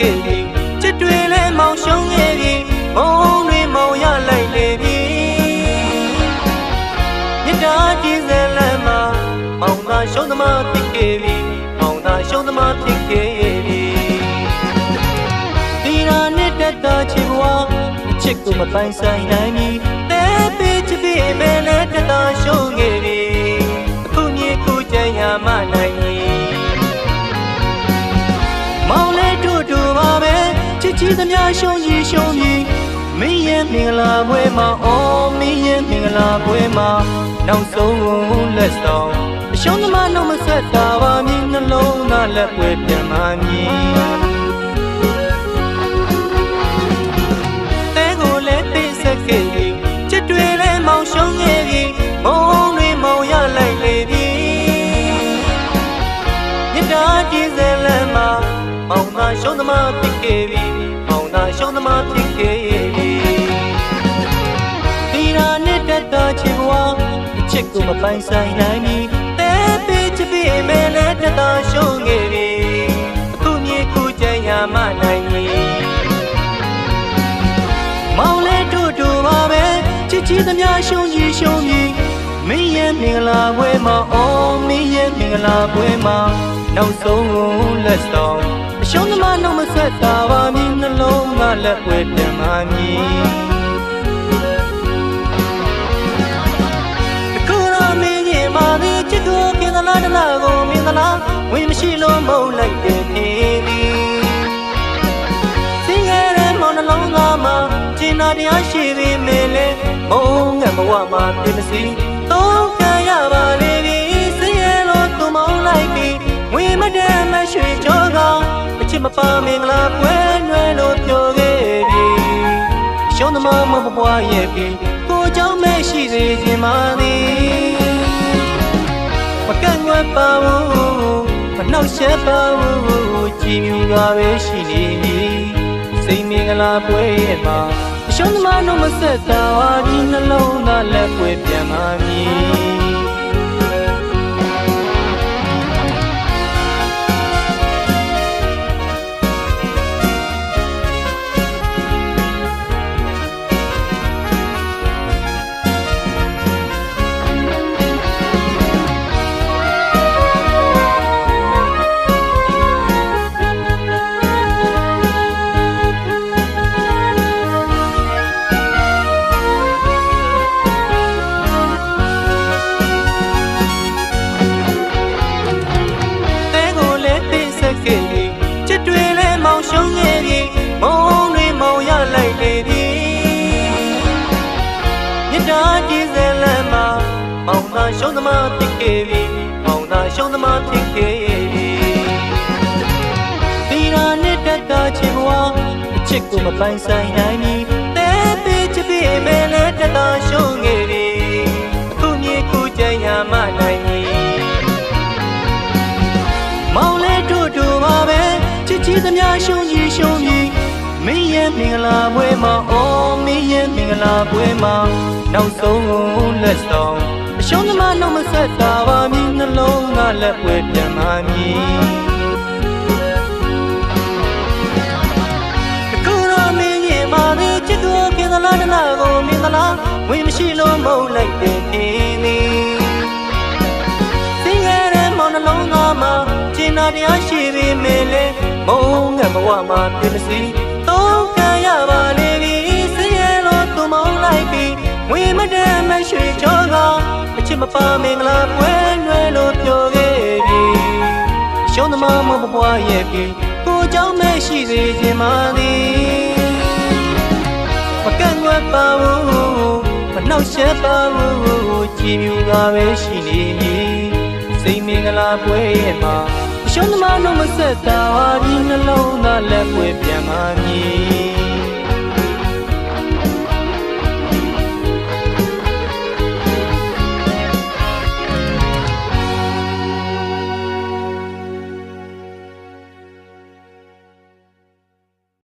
ခဲ့ပြီချစ်တွေလည်းမောင်ရှုံးခဲ့ပြီဘုံတွေမောင်ရလိုက်လေပြီမြတ်တာပြည့်စံလမ်းမှာမောင်သာရှုံးသမားဖြစ်ခဲ့ပြီမောင်သာရှုံးသမားဖြစ်ခဲ့ပြီဒီရာနဲ့တက်တာချစ်ဘွားချစ်ကိုမပိုင်ဆိုင်နိုင်ဘူး ချစ်ချစ်သမျှရှုံးကြီးရှုံးကြီးမင်းရဲ့မင်္ဂလာပွဲမှာအော်မင်းရဲ့မင်္ဂလာပွဲမှာနောက်ဆုံးလက်ဆောင်အရှုံးသမားနှုတ်မဆက်တာပါမြင်နှလုံးသားလက်ပွဲပြန်မှမြင်တဲကိုလည်းပေးဆက်ခဲ့ပြီချစ်တွေလည်းမောင်ရှုံးခဲ့ပြီမုန်းတွေမောင်ရလိုက်လေပြီမြတ်တာကြည်စဲလမ်းမှာမောင်သာရှုံးသမားဖြစ်ခဲ့ပြီမောင်သာ ရှုံးသမားဖြစ်ခဲ့ပြီဒီရာနဲ့တက်တာချစ်ဘဝအချစ်ကိုမပိုင်ဆိုင်နိုင်ပြီတဲပေးချစ်ပြီးမဲနဲ့တက်တာရှုံးခဲ့ပြီအခုမြေခုကြံရမနိုင်ပြီမောင်လေးတို့တို့ပါပဲချစ်ချစ်သမျှရှုံးကြီးရှုံးကြီးမင်းရဲ့မင်္ဂလာပွဲမှာအော်မင်းရဲ့မင်္ဂလာပွဲမှာနောက်ဆုံးလက်ဆောင်အ ရှုံးသမားနှုတ်မဆက်တာပါမင်းနှလုံးကလက်ပွဲပြန်မှမြည်ခုတော့မင်းကြီးမာသည်ချစ်ကိုကင်းသလားတလားကိုမင်းသလားဝင်မရှိလို့မုန်းလိုက်တဲ့နေသည်စင်ရတဲ့မောင်နှလုံးသားမှာကျင်နာတရားရှိပေမဲ့လေမုန်းငတ်ဘဝမှာပြင်မစီသုံးခံရပါလေပြီ မပါမင်္ဂလာပွဲနွယ်လို့ပြောခဲ့ပြီ ရှုံးသမားမပွားရဲ့ပြီကိုเจ้าမဲ့ရှိစေခြင်းမာသည်မကန့်ကွက်ပါဘူးမနှောက်ရှက်ပါဘူးကြည်မြူကပဲရှိနေပြီစိတ်မင်္ဂလာပွဲရဲ့မှာအရှုံးသမားတို့မဆက်တာဟာဒီနှလုံးသားလက်ပွဲပြန်มาမည် ရှုံးသမားဖြစ်ခဲ့ပြီမောင်သာရှုံးသမားဖြစ်ခဲ့ပြီဒီရာနဲ့တက်တာချစ်ဘဝအချစ်ကိုမပိုင်ဆိုင်နိုင်ပြီတဲပေးချစ်ပြီးမဲနဲ့တက်တာရှုံးခဲ့ပြီအခုမြေခုကြံရမနိုင်ပြီမောင်လေးတို့တို့ပါပဲချစ်ချစ်သမျှရှုံးကြီးရှုံးကြီးမင်းရဲ့မင်္ဂလာပွဲမှာအော်မင်းရဲ့မင်္ဂလာပွဲမှာနောက်ဆုံးလက်ဆောင်အ ရှုံးသမားနှုတ်မဆက်တာပါမင်းနှလုံးကလက်ပွဲပြန်မှမည်အခုတော့မင်းရဲ့မာသည်ချစ်ကိုကင်းသလားတလားကိုမင်းသလားဝင်မရှိလို့မုန်းလိုက်တဲ့ခင်းသည်စင်ရတဲ့မောင်နှလုံးသားမှာကျင်နာတရားရှိပေမဲ့လေမုန်းငတ်ဘဝမှာပြင်မစီသုံးခံရပါလေပြီစင်ရလို့သူမုန်းလိုက်ပြီဝေမတဲ့မရွှေချောကအ ချစ်မပါမင်္ဂလာပွဲနွယ်လို့ပြောခဲ့ပြီရှုံးသမားမဘွားရဲ့ပြီကိုเจ้าမဲ့ရှိစေခြင်းမာသည်မကန့်ကွက်ပါဘူးမနှောက်ရှက်ပါဘူးကြည်မြူကပဲရှိနေပြီစိတ်မင်္ဂလာပွဲရဲ့မှာအရှုံးသမားတို့မဆက်တာဟာဒီနှလုံးသားလက်ပွဲပြန်မှမည်